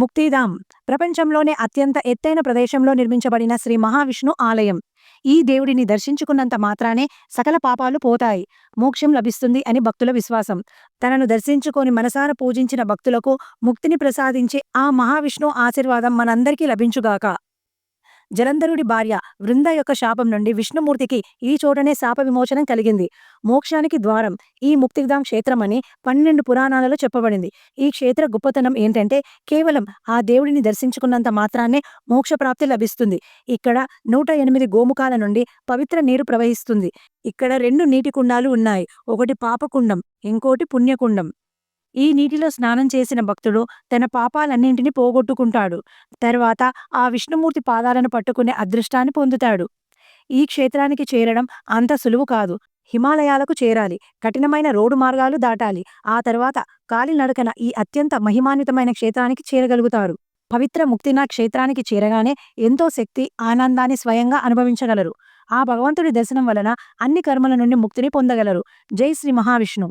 ముక్తిధామ్ ప్రపంచంలోనే అత్యంత ఎత్తైన ప్రదేశంలో నిర్మించబడిన శ్రీ మహావిష్ణు ఆలయం. ఈ దేవుడిని దర్శించుకున్నంత మాత్రానే సకల పాపాలు పోతాయి. మోక్షం లభిస్తుంది అని భక్తుల విశ్వాసం. తనను దర్శించుకొని మనసార పూజించిన భక్తులకు ముక్తిని ప్రసాదించే ఆ మహావిష్ణు ఆశీర్వాదం మనందరికీ లభించుగాక. జలంధరుడి భార్య వృంద యొక్క శాపం నుండి విష్ణుమూర్తికి ఈ చోటనే శాప విమోచనం కలిగింది. మోక్షానికి ద్వారం ఈ ముక్తిధాం క్షేత్రమని పన్నెండు పురాణాలలో చెప్పబడింది. ఈ క్షేత్ర గొప్పతనం ఏంటంటే కేవలం ఆ దేవుడిని దర్శించుకున్నంత మాత్రాన్నే మోక్షప్రాప్తి లభిస్తుంది. ఇక్కడ నూట ఎనిమిది గోముఖాల నుండి పవిత్ర నీరు ప్రవహిస్తుంది. ఇక్కడ రెండు నీటి కుండాలు ఉన్నాయి. ఒకటి పాపకుండం ఇంకోటి పుణ్యకుండం. ఈ నీటిలో స్నానం చేసిన భక్తుడు తన పాపాలన్నింటినీ పోగొట్టుకుంటాడు. తర్వాత ఆ విష్ణుమూర్తి పాదాలను పట్టుకునే అదృష్టాన్ని పొందుతాడు. ఈ క్షేత్రానికి చేరడం అంత సులువు కాదు. హిమాలయాలకు చేరాలి. కఠినమైన రోడ్డు మార్గాలు దాటాలి. ఆ తర్వాత కాలినడకన ఈ అత్యంత మహిమాన్వితమైన క్షేత్రానికి చేరగలుగుతారు. పవిత్ర ముక్తినా క్షేత్రానికి చేరగానే ఎంతో శక్తి ఆనందాన్ని స్వయంగా అనుభవించగలరు. ఆ భగవంతుడి దర్శనం వలన అన్ని కర్మల నుండి ముక్తిని పొందగలరు. జై శ్రీ మహావిష్ణు